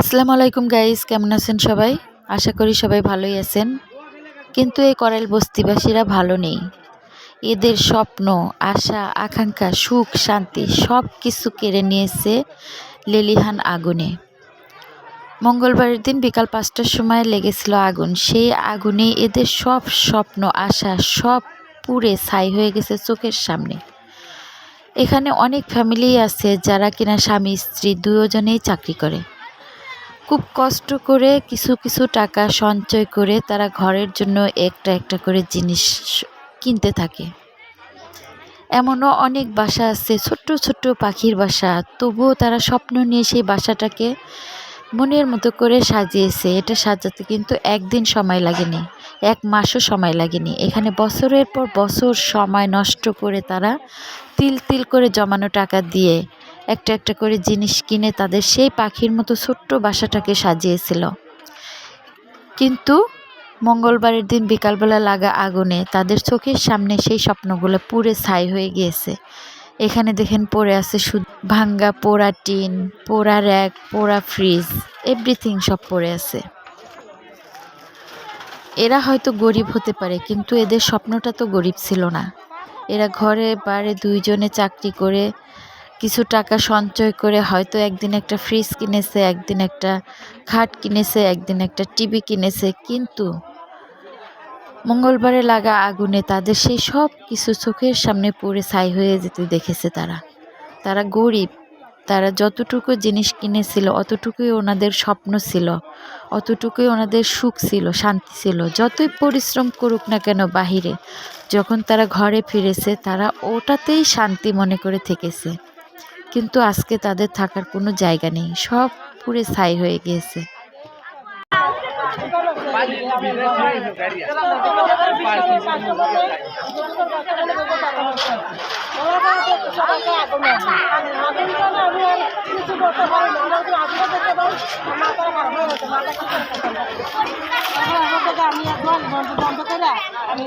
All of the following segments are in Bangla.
আসসালামু আলাইকুম গাইস কেমন আছেন সবাই? আশা করি সবাই ভালোই আছেন। কিন্তু এই করাইল বস্তিবাসীরা ভালো নেই। এদের স্বপ্ন, আশা, আকাঙ্ক্ষা, সুখ, শান্তি সব কিছু কেড়ে নিয়েছে লেলিহান আগুনে। মঙ্গলবারের দিন বিকাল পাঁচটার সময় লেগেছিল আগুন। সেই আগুনে এদের সব স্বপ্ন, আশা সব পুড়ে ছাই হয়ে গেছে চোখের সামনে। এখানে অনেক ফ্যামিলি আছে যারা কিনা স্বামী, স্ত্রী দুজনেই চাকরি করে। খুব কষ্ট করে কিছু কিছু টাকা সঞ্চয় করে তারা ঘরের জন্য একটা একটা করে জিনিস কিনতে থাকে। এমনও অনেক বাসা আছে, ছোট্ট ছোট্ট পাখির বাসা। তবুও তারা স্বপ্ন নিয়ে সেই বাসাটাকে মনের মতো করে সাজিয়েছে। এটা সাজাতে কিন্তু একদিন সময় লাগেনি, এক মাসও সময় লাগেনি। এখানে বছরের পর বছর সময় নষ্ট করে তারা তিল তিল করে জমানো টাকা দিয়ে একটা একটা করে জিনিস কিনে তাদের সেই পাখির মতো ছোট্ট বাসাটাকে সাজিয়েছিল। কিন্তু মঙ্গলবারের দিন বিকালবেলা লাগা আগুনে তাদের চোখের সামনে সেই স্বপ্নগুলো পুরে ছাই হয়ে গিয়েছে। এখানে দেখেন পড়ে আছে শুধু ভাঙ্গা পোড়া টিন, পোড়া র্যাক, পোড়া ফ্রিজ, এভরিথিং সব পড়ে আছে। এরা হয়তো গরিব হতে পারে, কিন্তু এদের স্বপ্নটা তো গরিব ছিল না। এরা ঘরে বাড়ি দুইজনে চাকরি করে কিছু টাকা সঞ্চয় করে হয়তো একদিন একটা ফ্রিজ কিনেছে, একদিন একটা খাট কিনেছে, একদিন একটা টিভি কিনেছে, কিন্তু মঙ্গলবারে লাগা আগুনে তাদের সেই সব কিছু চোখের সামনে পড়ে ছাই হয়ে যেতে দেখেছে তারা। তারা গরিব, তারা যতটুকু জিনিস কিনেছিল, অতটুকুই ওনাদের স্বপ্ন ছিল, অতটুকুই ওনাদের সুখ ছিল, শান্তি ছিল। যতই পরিশ্রম করুক না কেন বাহিরে, যখন তারা ঘরে ফিরেছে, তারা ওটাতেই শান্তি মনে করে থেকেছে। কিন্তু আজকে তাদের থাকার কোনো জায়গা নেই। সব পুরে ছাই হয়ে গিয়েছে। আমি একবার বন্ধ বন্ধ করে আমি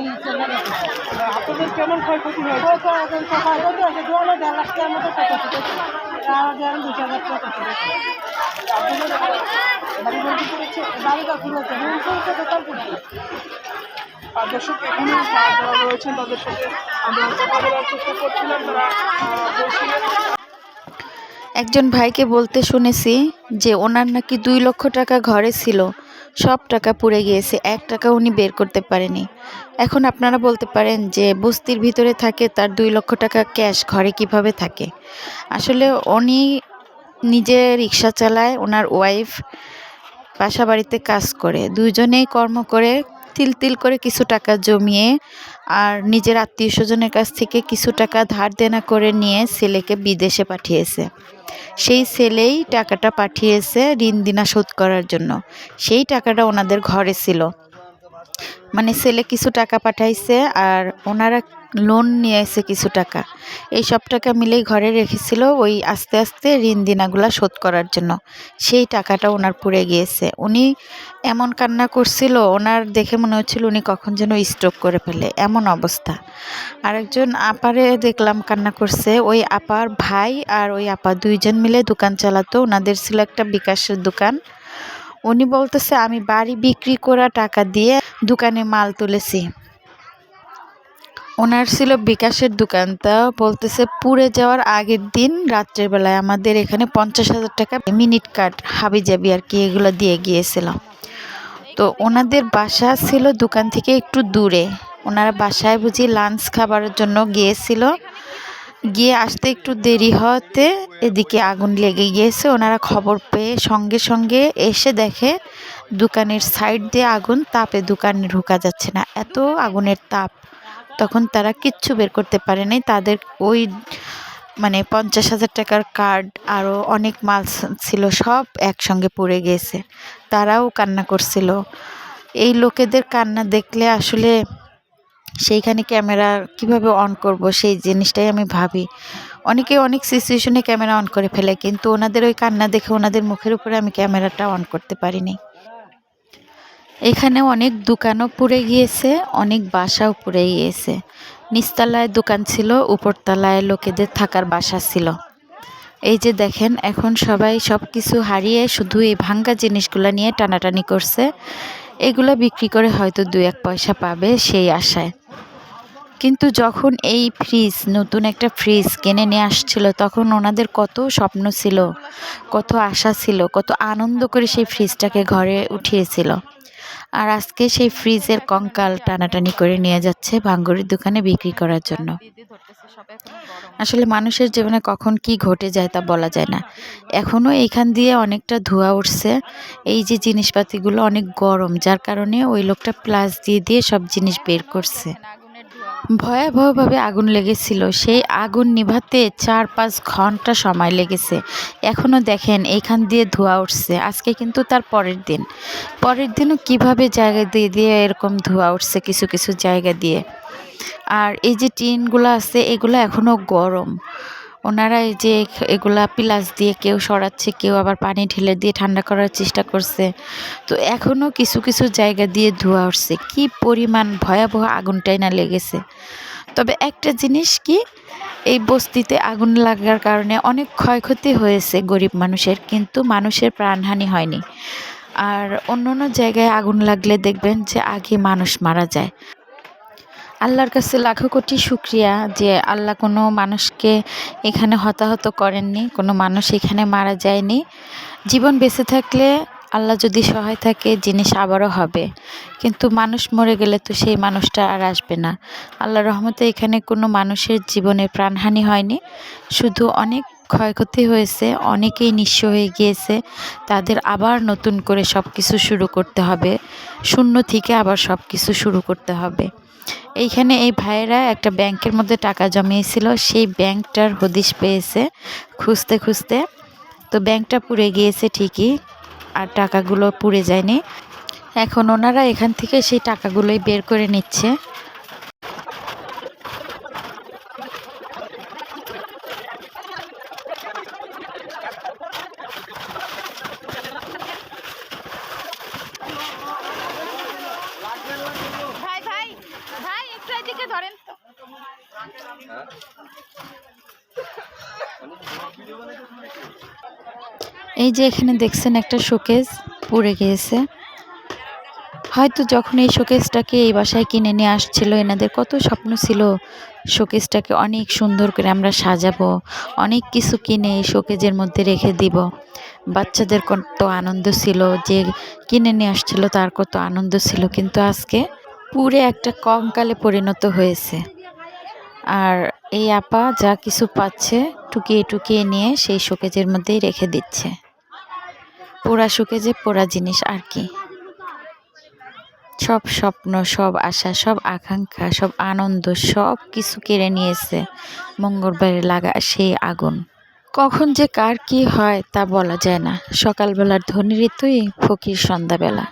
আপনাদের কেমন ক্ষয়ক্ষতি হয়েছে ক্ষয়ক্ষতি হয়েছে দেড় লাখ টাকার মতো ক্ষয়ক্ষতি একজন ভাইকে বলতে শুনেছি যে ওনার নাকি দুই লক্ষ টাকা ঘরে ছিল। সব টাকা পুড়ে গিয়েছে, এক টাকা উনি বের করতে পারেনি। এখন আপনারা বলতে পারেন যে বস্তির ভিতরে থাকে তার দুই লক্ষ টাকা ক্যাশ, ঘরে কীভাবে থাকে? আসলে উনি নিজে রিক্সা চালায়, ওনার ওয়াইফ বাসা বাড়িতে কাজ করে দুজনেই কর্ম করে তিল তিল করে কিছু টাকা জমিয়ে আর নিজের আত্মীয় স্বজনের কাছ থেকে কিছু টাকা ধার দেনা করে নিয়ে ছেলেকে বিদেশে পাঠিয়েছে। সেই ছেলেই টাকাটা পাঠিয়েছে ঋণ দিনা শোধ করার জন্য। সেই টাকাটা ওনাদের ঘরে ছিল। মানে ছেলে কিছু টাকা পাঠাইছে আর ওনারা লোন নিয়ে এসে কিছু টাকা। এই সব টাকা মিলেই ঘরে রেখেছিল ওই আস্তে আস্তে ঋণ দিনাগুলা শোধ করার জন্য। সেই টাকাটা ওনার পুড়ে গিয়েছে। উনি এমন কান্না করছিল, ওনার দেখে মনে হচ্ছিল উনি কখন যেন স্ট্রোক করে ফেলে। এমন অবস্থা। আরেকজন আপারে দেখলাম কান্না করছে। ওই আপার ভাই আর ওই আপা দুইজন মিলে দোকান চালাতো। ওনাদের ছিল একটা বিকাশের দোকান। উনি বলতেছে, আমি বাড়ি বিক্রি করা টাকা দিয়ে দোকানে মাল তুলেছি। ওনার ছিল বিকাশের দোকান। তা বলতেছে, পুড়ে যাওয়ার আগের দিন রাত্রের বেলায় আমাদের এখানে পঞ্চাশ হাজার টাকা মিনিট কার্ড হাবি জাবি আর কি, এগুলো দিয়ে গিয়েছিল তো ওনাদের বাসা ছিল দোকান থেকে একটু দূরে। ওনারা বাসায় বুঝি লাঞ্চ খাবারের জন্য গিয়েছিল। গিয়ে আসতে একটু দেরি হওয়াতে এদিকে আগুন লেগে গিয়েছে। ওনারা খবর পেয়ে সঙ্গে সঙ্গে এসে দেখে, দোকানের সাইড দিয়ে আগুন, তাপে দোকানে ঢোকা যাচ্ছে না। এত আগুনের তাপ। তখন তারা কিচ্ছু বের করতে পারে নাই। তাদের ওই মানে পঞ্চাশ হাজার টাকার কার্ড আরও অনেক মাল ছিল, সব একসঙ্গে পড়ে গিয়েছে তারাও কান্না করছিল। এই লোকেদের কান্না দেখলে আসলে সেইখানে ক্যামেরা কীভাবে অন করব সেই জিনিসটাই আমি ভাবি। অনেকে অনেক সিচুয়েশনে ক্যামেরা অন করে ফেলে, কিন্তু ওনাদের ওই কান্না দেখে ওনাদের মুখের উপরে আমি ক্যামেরাটা অন করতে পারিনি। এখানে অনেক দোকানও পুড়ে গিয়েছে, অনেক বাসাও পুড়ে গিয়েছে। নিচতলায় দোকান ছিল, উপরতলায় লোকেদের থাকার বাসা ছিল। এই যে দেখেন, এখন সবাই সব কিছু হারিয়ে শুধু এই ভাঙ্গা জিনিসগুলো নিয়ে টানাটানি করছে। এগুলো বিক্রি করে হয়তো দু এক পয়সা পাবে সেই আশায়। কিন্তু যখন এই ফ্রিজ, নতুন একটা ফ্রিজ কিনে নিয়ে আসছিল, তখন ওনাদের কত স্বপ্ন ছিল, কত আশা ছিল, কত আনন্দ করে সেই ফ্রিজটাকে ঘরে উঠিয়েছিল। আর আজকে সেই ফ্রিজের কঙ্কাল টানাটানি করে নিয়ে যাচ্ছে ভাঙ্গুরির দোকানে বিক্রি করার জন্য। আসলে মানুষের জীবনে কখন কি ঘটে যায় তা বলা যায় না। এখনও এইখান দিয়ে অনেকটা ধোয়া উঠছে। এই যে জিনিসপাতিগুলো অনেক গরম, যার কারণে ওই লোকটা প্লাস দিয়ে দিয়ে সব জিনিস বের করছে। ভয়াবহভাবে আগুন লেগেছিল। সেই আগুন নিভাতে চার পাঁচ ঘণ্টা সময় লেগেছে। এখনও দেখেন, এইখান দিয়ে ধোঁয়া উঠছে। আজকে কিন্তু তার পরের দিন। পরের দিনও কীভাবে জায়গা দিয়ে দিয়ে এরকম ধোঁয়া উঠছে কিছু কিছু জায়গা দিয়ে। আর এই যে টিনগুলো আছে, এগুলো এখনও গরম। ওনারা এই যে এগুলা পিলাস দিয়ে কেউ সরাচ্ছে, কেউ আবার পানি ঢেলে দিয়ে ঠান্ডা করার চেষ্টা করছে। তো এখনও কিছু কিছু জায়গা দিয়ে ধোয়া উঠছে। কি পরিমাণ ভয়াবহ আগুনটাই না লেগেছে। তবে একটা জিনিস কি, এই বস্তিতে আগুন লাগার কারণে অনেক ক্ষয়ক্ষতি হয়েছে গরিব মানুষের, কিন্তু মানুষের প্রাণহানি হয়নি। আর অন্য অন্য জায়গায় আগুন লাগলে দেখবেন যে আগে মানুষ মারা যায়। আল্লাহর কাছে লাখো কোটি শুক্রিয়া যে আল্লাহ কোনো মানুষকে এখানে হতাহত করেননি, কোনো মানুষ এখানে মারা যায়নি। জীবন বেঁচে থাকলে আল্লাহ যদি সহায় থাকে, জিনিস আবারও হবে। কিন্তু মানুষ মরে গেলে তো সেই মানুষটা আর আসবে না। আল্লাহ রহমতে এখানে কোনো মানুষের জীবনে প্রাণহানি হয়নি। শুধু অনেক ক্ষয়ক্ষতি হয়েছে, অনেকেই নিঃস্ব হয়ে গিয়েছে। তাদের আবার নতুন করে সব কিছু শুরু করতে হবে। শূন্য থেকে আবার সব কিছু শুরু করতে হবে। এইখানে এই ভাইয়েরা একটা ব্যাংকের মধ্যে টাকা জমিয়েছিল। সেই ব্যাংকটার হদিশ পেয়েছে খুঁজতে খুঁজতে। তো ব্যাংকটা পুড়ে গিয়েছে ঠিকই, আর টাকাগুলো পুড়ে যায়নি। এখন ওনারা এখান থেকে সেই টাকাগুলোই বের করে নিচ্ছে ভাই ভাই ভাই একটু এদিকে ধরেন তো এই যে এখানে দেখছেন একটা শোকেস পুড়ে গিয়েছে। হয়তো যখন এই শোকেসটাকে এই বাসায় কিনে নিয়ে আসছিল, এনাদের কত স্বপ্ন ছিল শোকেসটাকে অনেক সুন্দর করে আমরা সাজাবো, অনেক কিছু কিনে এই শোকেজের মধ্যে রেখে দিব। বাচ্চাদের কত আনন্দ ছিল, যে কিনে নিয়ে আসছিল তার কত আনন্দ ছিল, কিন্তু আজকে পুরে একটা কঙ্কালে পরিণত হয়েছে। আর এই আপা যা কিছু পাচ্ছে টুকিয়ে টুকিয়ে নিয়ে সেই শোকেজের মধ্যেই রেখে দিচ্ছে। পোড়া সুখে যে পোড়া জিনিস আর কি। সব স্বপ্ন, সব আশা, সব আকাঙ্ক্ষা, সব আনন্দ, সব কিছু কেড়ে নিয়েছে মঙ্গলবারে লাগা সেই আগুন। কখন যে কার কি হয় তা বলা যায় না। সকালবেলার ধনী ঋতুই ফকির সন্ধ্যাবেলা।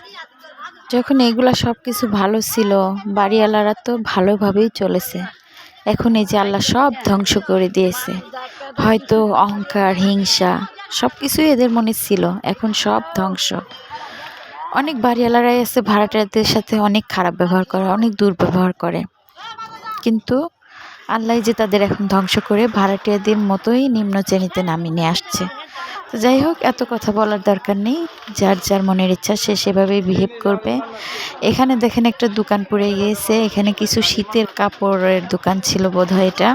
যখন এগুলা সব কিছু ভালো ছিল, বাড়িওয়ালারা তো ভালোভাবেই চলেছে। এখন এই যে আল্লাহ সব ধ্বংস করে দিয়েছে। হয়তো অহংকার, হিংসা সব কিছুই এদের মনে ছিল, এখন সব ধ্বংস। অনেক বাড়িওয়ালারাই আছে ভাড়াটিয়াদের সাথে অনেক খারাপ ব্যবহার করে, অনেক দুর্ব্যবহার করে। কিন্তু আল্লাহ যে তাদের এখন ধ্বংস করে ভাড়াটিয়াদের মতোই নিম্ন শ্রেণীতে নামিয়ে নিয়ে আসছে। তো যাই হোক, এত কথা বলার দরকার নেই। যার যার মনের ইচ্ছা সে সেভাবেই বিহেভ করবে। এখানে দেখেন একটা দোকান পড়ে গিয়েছে। এখানে কিছু শীতের কাপড়ের দোকান ছিল বোধহয় এটা।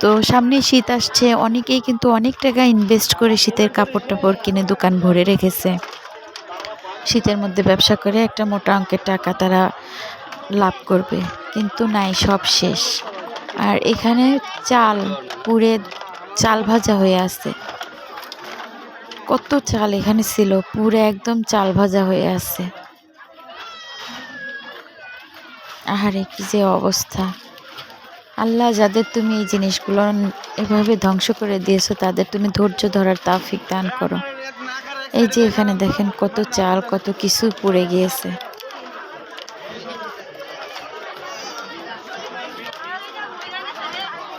তো সামনে শীত আসছে। অনেকেই কিন্তু অনেক টাকা ইনভেস্ট করে শীতের কাপড় টাপড় কিনে দোকান ভরে রেখেছে। শীতের মধ্যে ব্যবসা করে একটা মোটা অঙ্কের টাকা তারা লাভ করবে। কিন্তু নাই, সব শেষ। আর এখানে চাল পুড়ে চাল ভাজা হয়ে আছে। কত চাল এখানে ছিল, পুরো একদম চাল ভাজা হয়ে আছে। আহারে, কি যে অবস্থা। আল্লাহ, যাদের তুমি এই জিনিসগুলো এভাবে ধ্বংস করে দিয়েছ, তাদের তুমি ধৈর্য ধরার তাফিক দান করো। এই যে এখানে দেখেন কত চাল, কত কিছু পুড়ে গিয়েছে।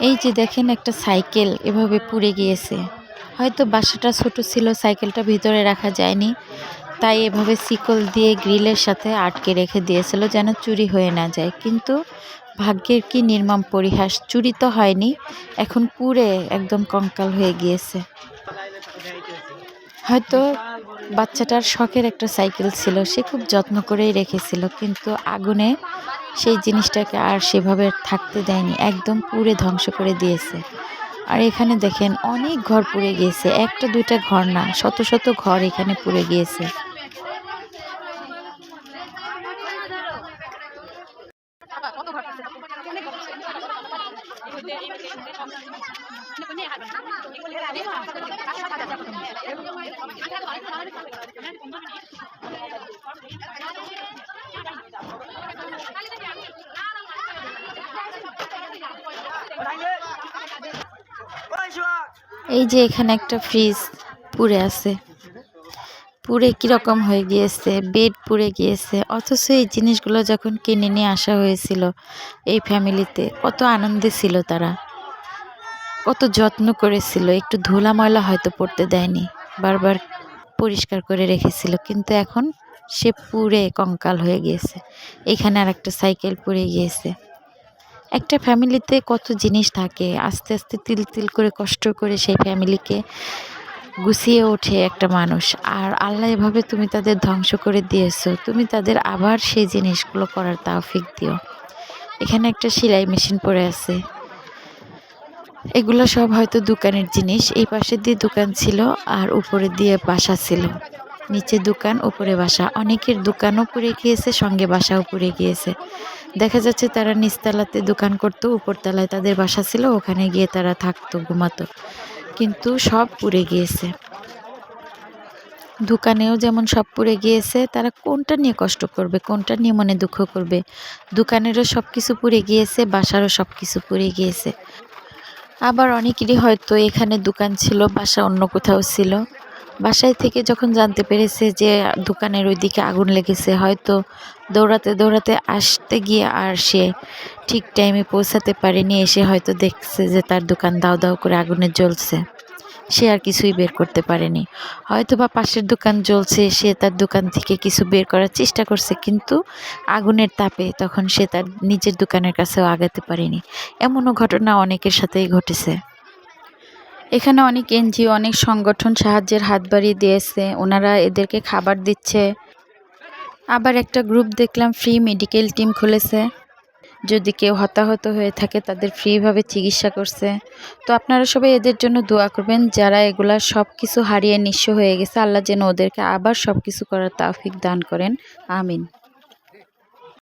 এই যে দেখেন একটা সাইকেল এভাবে পুড়ে গিয়েছে। হয়তো বাসাটা ছোট ছিল, সাইকেলটা ভিতরে রাখা যায়নি। তাই এভাবে শিকল দিয়ে গ্রিলের সাথে আটকে রেখে দিয়েছিল যেন চুরি হয়ে না যায়। কিন্তু ভাগ্যের কি নির্মম পরিহাস, চুরি তো হয়নি, এখন পুড়ে একদম কঙ্কাল হয়ে গিয়েছে। হয়তো বাচ্চাটার শখের একটা সাইকেল ছিল, সে খুব যত্ন করেই রেখেছিল, কিন্তু আগুনে সেই জিনিসটাকে আর সেভাবে থাকতে দেয়নি, একদম পুড়ে ধ্বংস করে দিয়েছে। আর এখানে দেখেন অনেক ঘর পুড়ে গিয়েছে। একটা, দুইটা ঘর না, শত শত ঘর এখানে পুড়ে গিয়েছে। এই যে এখানে একটা ফ্রিজ পুড়ে আছে। পুড়ে কীরকম হয়ে গিয়েছে? বেড পুড়ে গিয়েছে। অথচ এই জিনিসগুলো যখন কিনে নিয়ে আসা হয়েছিল এই ফ্যামিলিতে, কত আনন্দে ছিল তারা। কত যত্ন করেছিল। একটু ধুলা ময়লা হয়তো পড়তে দেয়নি। বারবার পরিষ্কার করে রেখেছিল। কিন্তু এখন সে পুড়ে কঙ্কাল হয়ে গিয়েছে। এখানে আর একটা সাইকেল পুড়ে গিয়েছে। একটা ফ্যামিলিতে কত জিনিস থাকে, আস্তে আস্তে তিল তিল করে, কষ্ট করে সেই ফ্যামিলিকে গুছিয়ে ওঠে একটা মানুষ। আর আল্লাহ এভাবে তুমি তাদের ধ্বংস করে দিয়েছ, তুমি তাদের আবার সেই জিনিসগুলো করার তাওফিক দিও। এখানে একটা সেলাই মেশিন পড়ে আছে। এগুলো সব হয়তো দোকানের জিনিস, এই পাশে দিয়ে দোকান ছিল আর উপরে দিয়ে বাসা ছিল। নিচে দোকান, উপরে বাসা। অনেকের দোকানও পুড়ে গিয়েছে, সঙ্গে বাসাও পুড়ে গিয়েছে। দেখা যাচ্ছে তারা নিচতলাতে দোকান করতো, উপরতলায় তাদের বাসা ছিল, ওখানে গিয়ে তারা থাকতো, ঘুমাতো। কিন্তু সব পুড়ে গিয়েছে। দোকানেও যেমন সব পুড়ে গিয়েছে, তারা কোনটা নিয়ে কষ্ট করবে, কোনটা নিয়ে মনে দুঃখ করবে? দোকানেরও সব কিছু পুড়ে গিয়েছে, বাসারও সব কিছু পুড়ে গিয়েছে। আবার অনেকেরই হয়তো এখানে দোকান ছিল, বাসা অন্য কোথাও ছিল। বাসায় থেকে যখন জানতে পেরেছে যে দোকানের ওইদিকে আগুন লেগেছে, হয়তো দৌড়াতে দৌড়াতে আসতে গিয়ে আর সে ঠিক টাইমে পৌঁছাতে পারেনি, এসে হয়তো দেখছে যে তার দোকান দাও দাও করে আগুনে জ্বলছে। সে আর কিছুই বের করতে পারেনি। হয়তো বা পাশের দোকান জ্বলছে, সে তার দোকান থেকে কিছু বের করার চেষ্টা করছে, কিন্তু আগুনের তাপে তখন সে তার নিজের দোকানের কাছেও আগাতে পারেনি। এমনও ঘটনা অনেকের সাথেই ঘটেছে। এখানে অনেক এনজিও, অনেক সংগঠন সাহায্যের হাত বাড়িয়ে দিয়েছে। ওনারা এদেরকে খাবার দিচ্ছে। আবার একটা গ্রুপ দেখলাম ফ্রি মেডিকেল টিম খুলেছে। যদি কেউ হতাহত হয়ে থাকে, তাদের ফ্রিভাবে চিকিৎসা করছে। তো আপনারা সবাই এদের জন্য দোয়া করবেন, যারা এগুলা সব কিছু হারিয়ে নিঃস্ব হয়ে গেছে। আল্লাহ যেন ওদেরকে আবার সব কিছু করার তাওফিক দান করেন। আমিন।